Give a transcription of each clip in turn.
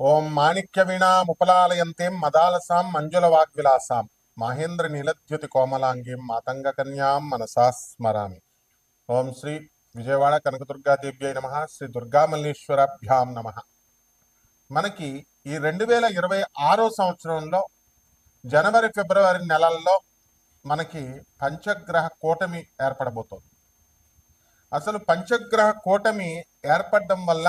ఓం మాణిక్య వీణాముపలాలయంతేం మదాలసాం మంజుల వాగ్విలాసాం. మహేంద్ర నీలద్యుతి కోమలాంగీం మాతంగ కన్యాం మనసా స్మరామి. ఓం శ్రీ విజయవాడ కనకదుర్గాదేవ్యై నమ. శ్రీ దుర్గామల్లేశ్వరాభ్యాం నమ. మనకి ఈ రెండు వేల ఇరవై ఆరో సంవత్సరంలో జనవరి ఫిబ్రవరి నెలల్లో మనకి పంచగ్రహ కూటమి ఏర్పడబోతోంది. అసలు పంచగ్రహ కూటమి ఏర్పడడం వల్ల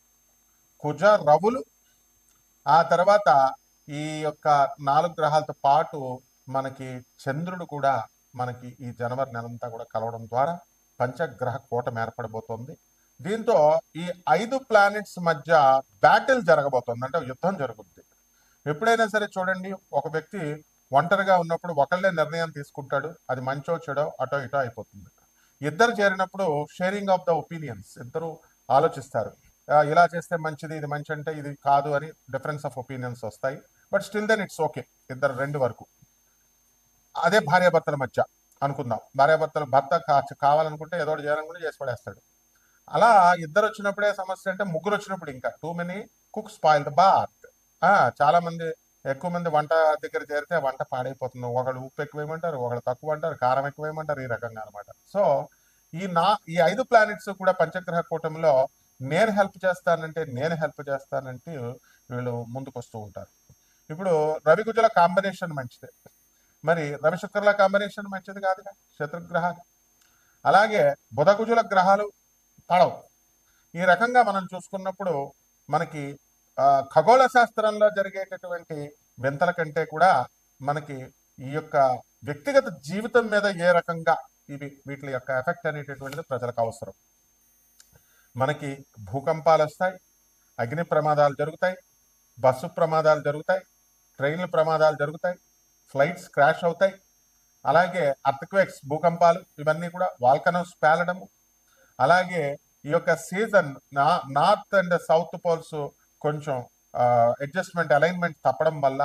కుజ రవులు. ఆ తర్వాత ఈ యొక్క నాలుగు గ్రహాలతో పాటు మనకి చంద్రుడు కూడా మనకి ఈ జనవరి నెలంతా కూడా కలవడం ద్వారా పంచగ్రహ కూటమి ఏర్పడబోతోంది. దీంతో ఈ ఐదు ప్లానెట్స్ మధ్య బ్యాటిల్ జరగబోతోంది. అంటే యుద్ధం జరుగుద్ది. ఎప్పుడైనా సరే చూడండి ఒక వ్యక్తి ఒంటరిగా ఉన్నప్పుడు ఒకళ్ళే నిర్ణయం తీసుకుంటాడు. అది మంచో చెడో అటో ఇటో అయిపోతుంది. ఇద్దరు చేరినప్పుడు షేరింగ్ ఆఫ్ ద ఒపీనియన్స్ ఇద్దరు ఆలోచిస్తారు. ఇలా చేస్తే మంచిది ఇది మంచి అంటే ఇది కాదు అని డిఫరెన్స్ ఆఫ్ ఒపీనియన్స్ వస్తాయి. But still then it's okay ఇద్దరు రెండు వరకు. అదే భార్యాభర్తల మధ్య అనుకుందాం. భార్యాభర్తలు భర్త కావాలనుకుంటే ఏదో ఒకటి చేయాలనుకుంటే చేసి పడేస్తాడు. అలా ఇద్దరు వచ్చినప్పుడే సమస్య అంటే ముగ్గురు వచ్చినప్పుడు ఇంకా. Too many cook spoil the bath చాలా మంది ఎక్కువ మంది వంట దగ్గర చేరితే వంట పాడైపోతుంది. ఒకళ్ళు ఉప్పు ఎక్కువ వేయమంటారు ఒకళ్ళు తక్కువ అంటారు కారం ఎక్కువ వేయమంటారు ఈ రకంగా అనమాట సో ఈ నా ఈ ఐదు ప్లానెట్స్ కూడా పంచగ్రహ కూటమిలో నేను హెల్ప్ చేస్తానంటే నేను హెల్ప్ చేస్తానంటే వీళ్ళు ముందుకు వస్తూ ఉంటారు. ఇప్పుడు రవి కుజుల కాంబినేషన్ మంచిదే. మరి రవి శుక్రుల కాంబినేషన్ మంచిది కాదుగా? శత్రుగ్రహాలు. అలాగే బుధకుజుల గ్రహాలు పడవు ఈ రకంగా మనం చూసుకున్నప్పుడు మనకి ఖగోళ శాస్త్రంలో జరిగేటటువంటి వింతల కంటే కూడా మనకి ఈ యొక్క వ్యక్తిగత జీవితం మీద ఏ రకంగా ఇవి వీటి యొక్క ఎఫెక్ట్ అనేటటువంటిది ప్రజలకు అవసరం. మనకి భూకంపాలు వస్తాయి అగ్ని ప్రమాదాలు జరుగుతాయి బస్సు ప్రమాదాలు జరుగుతాయి ట్రైన్ల ప్రమాదాలు జరుగుతాయి ఫ్లైట్స్ క్రాష్ అవుతాయి. అలాగే అర్థక్వేక్స్ భూకంపాలు ఇవన్నీ కూడా వాల్కనోస్ పేలడము. అలాగే ఈ యొక్క సీజన్ నా నార్త్ అండ్ సౌత్ పోల్స్ కొంచెం అడ్జస్ట్మెంట్ అలైన్మెంట్ తప్పడం వల్ల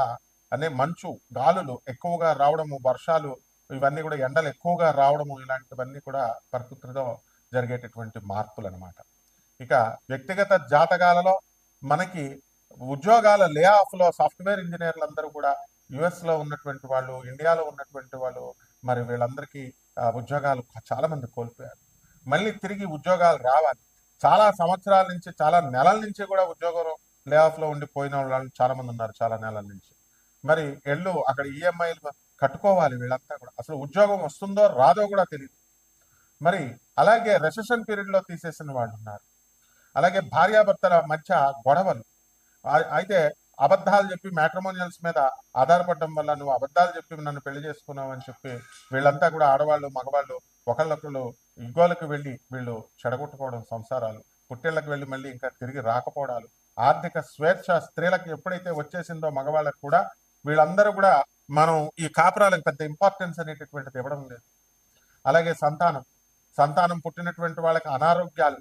అనే మంచు గాలులు ఎక్కువగా రావడము వర్షాలు ఇవన్నీ కూడా ఎండలు ఎక్కువగా రావడము ఇలాంటివన్నీ కూడా ప్రకృతిలో జరిగేటటువంటి మార్పులు అనమాట ఇక వ్యక్తిగత జాతకాలలో మనకి ఉద్యోగాల లే ఆఫ్లో సాఫ్ట్వేర్ ఇంజనీర్లు అందరూ కూడా యుఎస్లో ఉన్నటువంటి వాళ్ళు ఇండియాలో ఉన్నటువంటి వాళ్ళు మరి వీళ్ళందరికీ ఉద్యోగాలు చాలా మంది కోల్పోయారు. మళ్ళీ తిరిగి ఉద్యోగాలు రావాలి. చాలా సంవత్సరాల నుంచి చాలా నెలల నుంచి కూడా ఉద్యోగం లే ఆఫ్లో ఉండిపోయిన ఉండి పోయిన వాళ్ళు చాలా మంది ఉన్నారు చాలా నెలల నుంచి. మరి ఎల్లు అక్కడ ఈఎంఐలు కట్టుకోవాలి వీళ్ళంతా కూడా. అసలు ఉద్యోగం వస్తుందో రాదో కూడా తెలియదు మరి అలాగే రెసెషన్ పీరియడ్లో తీసేసిన వాళ్ళు ఉన్నారు. అలాగే భార్యాభర్తల మధ్య గొడవలు. అయితే అబద్ధాలు చెప్పి మ్యాట్రిమోనియల్స్ మీద ఆధారపడడం వల్ల నువ్వు అబద్ధాలు చెప్పి నన్ను పెళ్ళి చేసుకున్నావు అని చెప్పి వీళ్ళంతా కూడా ఆడవాళ్ళు మగవాళ్ళు ఒకళ్ళొకళ్ళు ఇగోలకు వెళ్ళి వీళ్ళు చెడగొట్టుకోవడం సంసారాలు. పుట్టిళ్ళకి వెళ్ళి మళ్ళీ ఇంకా తిరిగి రాకపోవడాలు. ఆర్థిక స్వేచ్ఛ స్త్రీలకు ఎప్పుడైతే వచ్చేసిందో మగవాళ్ళకు కూడా వీళ్ళందరూ కూడా మనం ఈ కాపురాలకు పెద్ద ఇంపార్టెన్స్ అనేటటువంటిది ఇవ్వడం లేదు. అలాగే సంతానం. సంతానం పుట్టినటువంటి వాళ్ళకి అనారోగ్యాలు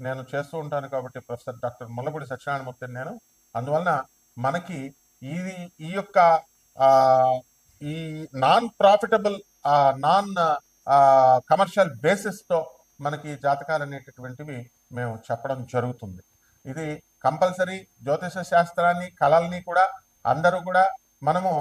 నేను చేస్తూ ఉంటాను కాబట్టి ప్రొఫెసర్ డాక్టర్ ముల్లపూడి సత్యనారాయణమూర్తి నేను. అందువలన మనకి ఇది ఈ యొక్క ఈ నాన్ ప్రాఫిటబుల్ నాన్ కమర్షియల్ బేసిస్తో మనకి జాతకాలు అనేటటువంటివి మేము చెప్పడం జరుగుతుంది. ఇది కంపల్సరీ జ్యోతిష శాస్త్రాన్ని కళల్ని కూడా అందరూ కూడా మనము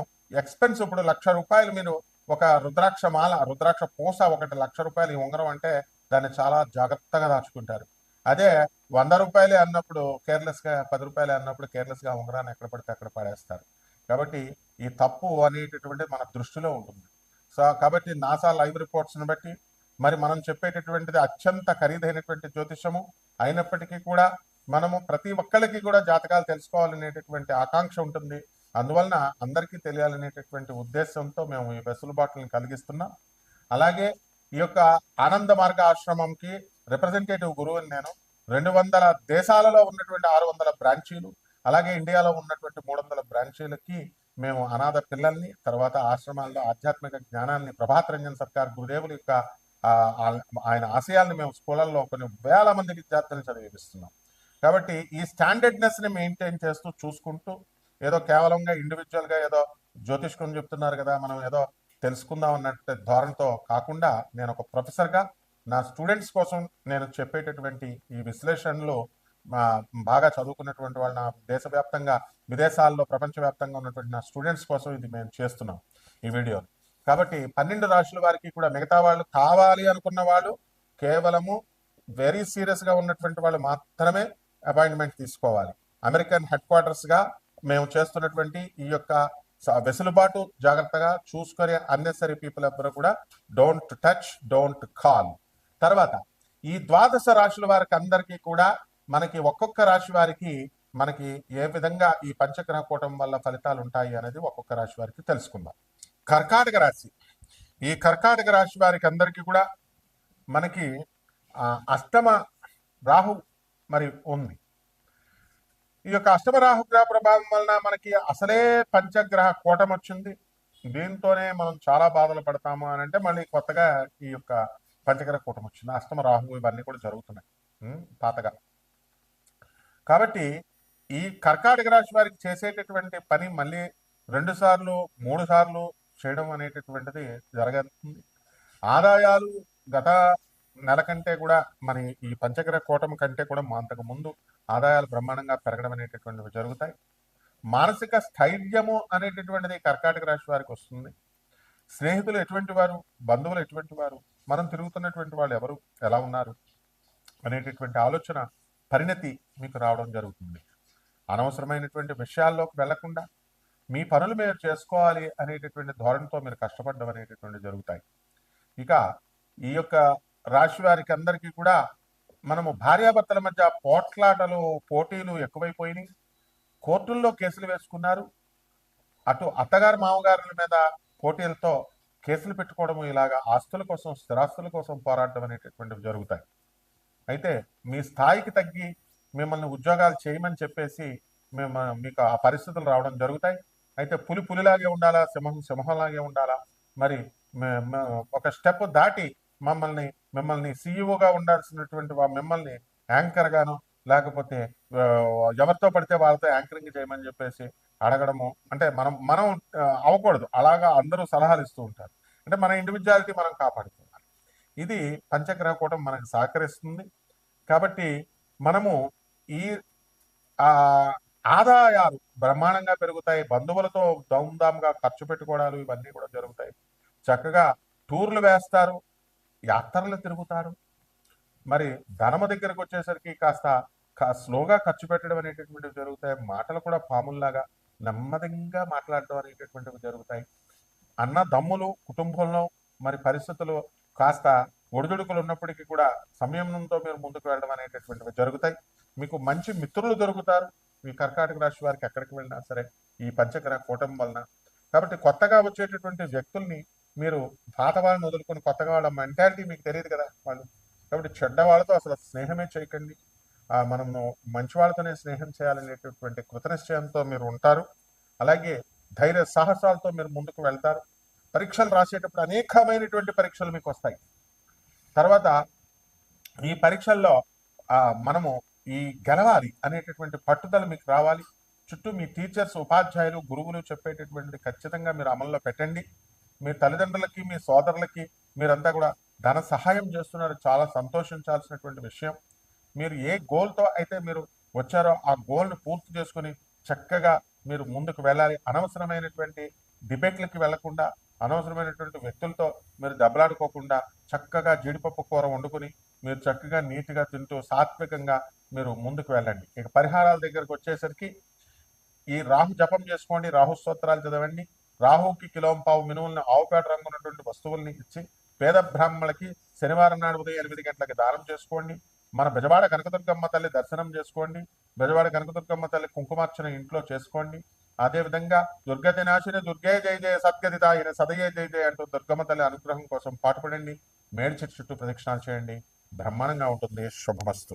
ఎక్స్పెన్స్ ఇప్పుడు లక్ష రూపాయలు మీరు ఒక రుద్రాక్ష మాల రుద్రాక్ష పూస ఒకటి లక్ష రూపాయలు ఉంగరం అంటే దాన్ని చాలా జాగ్రత్తగా దాచుకుంటారు. అదే వంద రూపాయలే అన్నప్పుడు కేర్లెస్గా పది రూపాయలే అన్నప్పుడు కేర్లెస్గా ఉంగరాన్ని ఎక్కడ పడితే అక్కడ పడేస్తారు. కాబట్టి ఈ తప్పు అనేటటువంటి మన దృష్టిలో ఉంటుంది. సో కాబట్టి నాసా లైవ్ రిపోర్ట్స్ని బట్టి మరి మనం చెప్పేటటువంటిది అత్యంత ఖరీదైనటువంటి జ్యోతిషము. అయినప్పటికీ కూడా మనము ప్రతి ఒక్కరికి కూడా జాతకాలు తెలుసుకోవాలనేటటువంటి ఆకాంక్ష ఉంటుంది. అందువలన అందరికీ తెలియాలనేటటువంటి ఉద్దేశంతో మేము ఈ వెసులుబాటులను కలిగిస్తున్నాం. అలాగే ఈ యొక్క ఆనంద మార్గ ఆశ్రమంకి రిప్రజెంటేటివ్ గురువుని నేను రెండు వందల దేశాలలో ఉన్నటువంటి ఆరు వందల బ్రాంచీలు అలాగే ఇండియాలో ఉన్నటువంటి మూడు వందల బ్రాంచీలకి మేము అనాథ పిల్లల్ని తర్వాత ఆశ్రమాల్లో ఆధ్యాత్మిక జ్ఞానాన్ని ప్రభాత్ రంజన్ సర్కార్ గురుదేవుల యొక్క ఆయన ఆశయాల్ని మేము స్కూళ్ళల్లో కొన్ని వేల మంది విద్యార్థులను చదివిస్తున్నాం కాబట్టి ఈ స్టాండర్డ్నెస్ని మెయింటైన్ చేస్తూ చూసుకుంటూ ఏదో కేవలంగా ఇండివిజువల్గా ఏదో జ్యోతిష్కుని చెప్తున్నారు కదా మనం ఏదో తెలుసుకుందాం అన్నట్టు ధోరణితో కాకుండా నేను ఒక ప్రొఫెసర్గా నా స్టూడెంట్స్ కోసం నేను చెప్పేటటువంటి ఈ విశ్లేషణలో మా బాగా చదువుకున్నటువంటి వాళ్ళ నా దేశవ్యాప్తంగా విదేశాల్లో ప్రపంచవ్యాప్తంగా ఉన్నటువంటి నా స్టూడెంట్స్ కోసం ఇది మేము చేస్తున్నాం ఈ వీడియో కాబట్టి పన్నెండు రాశుల వారికి కూడా మిగతా వాళ్ళు కావాలి అనుకున్న వాళ్ళు కేవలము వెరీ సీరియస్గా ఉన్నటువంటి వాళ్ళు మాత్రమే అపాయింట్మెంట్ తీసుకోవాలి. అమెరికన్ హెడ్ క్వార్టర్స్గా మేము చేస్తున్నటువంటి ఈ యొక్క వెసులుబాటు జాగ్రత్తగా చూసుకునే అన్నెసరీ పీపుల్ ఎవ్వరు కూడా డోంట్ టచ్ డోంట్ కాల్ తర్వాత ఈ ద్వాదశ రాశుల వారికి అందరికీ కూడా మనకి ఒక్కొక్క రాశి వారికి మనకి ఏ విధంగా ఈ పంచగ్రహ కూటం వల్ల ఫలితాలు ఉంటాయి అనేది ఒక్కొక్క రాశి వారికి తెలుసుకుందాం. కర్కాటక రాశి. ఈ కర్కాటక రాశి వారికి అందరికీ కూడా మనకి అష్టమ రాహు మరి ఉంది. ఈ యొక్క అష్టమ రాహుగ్రహ ప్రభావం వలన మనకి అసలే పంచగ్రహ కూటం వచ్చింది దీంతోనే మనం చాలా బాధలు పడతాము అని అంటే మళ్ళీ కొత్తగా ఈ యొక్క పంచగ్రహ కూటం వచ్చింది. అష్టమ రాహువు ఇవన్నీ కూడా జరుగుతున్నాయి. పాతగా కాబట్టి ఈ కర్కాటక రాశి వారికి చేసేటటువంటి పని మళ్ళీ రెండు సార్లు మూడు సార్లు చేయడం అనేటటువంటిది జరగతుంది ఆదాయాలు గత నెల కంటే కూడా మరి ఈ పంచగ్రహ కూటమి కంటే కూడా మా అంతకు ముందు ఆదాయాలు బ్రహ్మాండంగా పెరగడం అనేటటువంటివి జరుగుతాయి. మానసిక స్థైర్యము అనేటటువంటిది కర్కాటక రాశి వారికి వస్తుంది. స్నేహితులు ఎటువంటి వారు? బంధువులు ఎటువంటి వారు? మనం తిరుగుతున్నటువంటి వాళ్ళు ఎవరు? ఎలా ఉన్నారు? అనేటటువంటి ఆలోచన పరిణతి మీకు రావడం జరుగుతుంది. అనవసరమైనటువంటి విషయాల్లోకి వెళ్ళకుండా మీ పనులు మీరు చేసుకోవాలి అనేటటువంటి ధోరణితో మీరు కష్టపడడం అనేటటువంటి జరుగుతాయి. ఇక ఈ యొక్క రాశి వారికి అందరికీ కూడా మనము భార్యాభర్తల మధ్య పోట్లాటలు పోటీలు ఎక్కువైపోయినాయి. కోర్టుల్లో కేసులు వేసుకున్నారు. అటు అత్తగారు మామగారుల మీద పోటీలతో కేసులు పెట్టుకోవడం ఇలాగా ఆస్తుల కోసం స్థిరాస్తుల కోసం పోరాటం అనేటటువంటివి జరుగుతాయి. అయితే మీ స్థాయికి తగ్గి మిమ్మల్ని ఉద్యోగాలు చేయమని చెప్పేసి మేము మీకు ఆ పరిస్థితులు రావడం జరుగుతాయి. అయితే పులి పులిలాగే ఉండాలా? సింహం సింహంలాగే ఉండాలా? మరి మే- ఒక స్టెప్ దాటి మమ్మల్ని మిమ్మల్ని సీఈఓగా ఉండాల్సినటువంటి మిమ్మల్ని యాంకర్గాను లేకపోతే ఎవరితో పడితే వాళ్ళతో యాంకరింగ్ చేయమని చెప్పేసి అడగడము. అంటే మనం మనం అవ్వకూడదు. అలాగా అందరూ సలహాలు ఇస్తూ ఉంటారు. అంటే మన ఇండివిజువాలిటీ మనం కాపాడుకోవాలి. ఇది పంచగ్రహ కూటం మనకు సహకరిస్తుంది. కాబట్టి మనము ఈ ఆదాయాలు బ్రహ్మాండంగా పెరుగుతాయి. బంధువులతో దౌందాంగా ఖర్చు పెట్టుకోవడాలు ఇవన్నీ కూడా జరుగుతాయి. చక్కగా టూర్లు వేస్తారు. యాత్రలు తిరుగుతారు. మరి ధనము దగ్గరకు వచ్చేసరికి కాస్త కా- స్లోగా ఖర్చు పెట్టడం అనేటటువంటివి జరుగుతాయి. మాటలు కూడా పాముల్లాగా నెమ్మదిగా మాట్లాడడం అనేటటువంటివి జరుగుతాయి. అన్న దమ్ములు కుటుంబంలో మరి పరిస్థితులు కాస్త ఒడిదుడుకులు ఉన్నప్పటికీ కూడా సంయమనంతో మీరు ముందుకు వెళ్ళడం అనేటటువంటివి జరుగుతాయి. మీకు మంచి మిత్రులు దొరుకుతారు. మీ కర్కాటక రాశి వారికి ఎక్కడికి వెళ్ళినా సరే ఈ పంచగ్రహ కూటమి వలన. కాబట్టి కొత్తగా వచ్చేటటువంటి వ్యక్తుల్ని మీరు పాత వాళ్ళని వదులుకొని కొత్తగా వాళ్ళ మెంటాలిటీ మీకు తెలియదు కదా వాళ్ళు. కాబట్టి చెడ్డ వాళ్ళతో అసలు స్నేహమే చేయకండి. మనము మంచి వాళ్ళతోనే స్నేహం చేయాలనేటటువంటి కృతనిశ్చయంతో మీరు ఉంటారు. అలాగే ధైర్య సాహసాలతో మీరు ముందుకు వెళ్తారు. పరీక్షలు రాసేటప్పుడు అనేకమైనటువంటి పరీక్షలు మీకు వస్తాయి. తర్వాత ఈ పరీక్షల్లో మనము ఈ గెలవాలి అనేటటువంటి పట్టుదల మీకు రావాలి. చుట్టూ మీ టీచర్స్ ఉపాధ్యాయులు గురువులు చెప్పేటటువంటి ఖచ్చితంగా మీరు అమల్లో పెట్టండి. మీ తల్లిదండ్రులకి మీ సోదరులకి మీరంతా కూడా ధన సహాయం చేస్తున్నారు. చాలా సంతోషించాల్సినటువంటి విషయం. మీరు ఏ గోల్తో అయితే మీరు వచ్చారో ఆ గోల్ని పూర్తి చేసుకొని చక్కగా మీరు ముందుకు వెళ్ళాలి. అనవసరమైనటువంటి డిబేట్లకి వెళ్ళకుండా అనవసరమైనటువంటి వ్యక్తులతో మీరు దెబ్బలాడుకోకుండా చక్కగా జీడిపప్పు కూర వండుకొని మీరు చక్కగా నీట్గా తింటూ సాత్వికంగా మీరు ముందుకు వెళ్ళండి. ఇక పరిహారాల దగ్గరకు వచ్చేసరికి ఈ రాహు జపం చేసుకోండి. రాహు స్తోత్రాలు చదవండి. రాహుకి కిలోం పావు మినువులను ఆవుపేట రంగు ఉన్నటువంటి వస్తువుల్ని ఇచ్చి పేద బ్రాహ్మణులకి శనివారం నాడు ఉదయం ఎనిమిది గంటలకి దానం చేసుకోండి. మన బెజవాడ కనకదుర్గమ్మ తల్లి దర్శనం చేసుకోండి. బెజవాడ కనకదుర్గమ్మ తల్లి కుంకుమార్చన ఇంట్లో చేసుకోండి. అదే విధంగా దుర్గతి నాశిని దుర్గే జయ జయ సద్గతి ఆయన సదయే జయ జయ అంటూ దుర్గమ్మ తల్లి అనుగ్రహం కోసం పాటుపడండి. మేడి చెట్టు చుట్టూ ప్రదక్షిణాలు చేయండి. బ్రహ్మాండంగా ఉంటుంది. శుభమస్తు.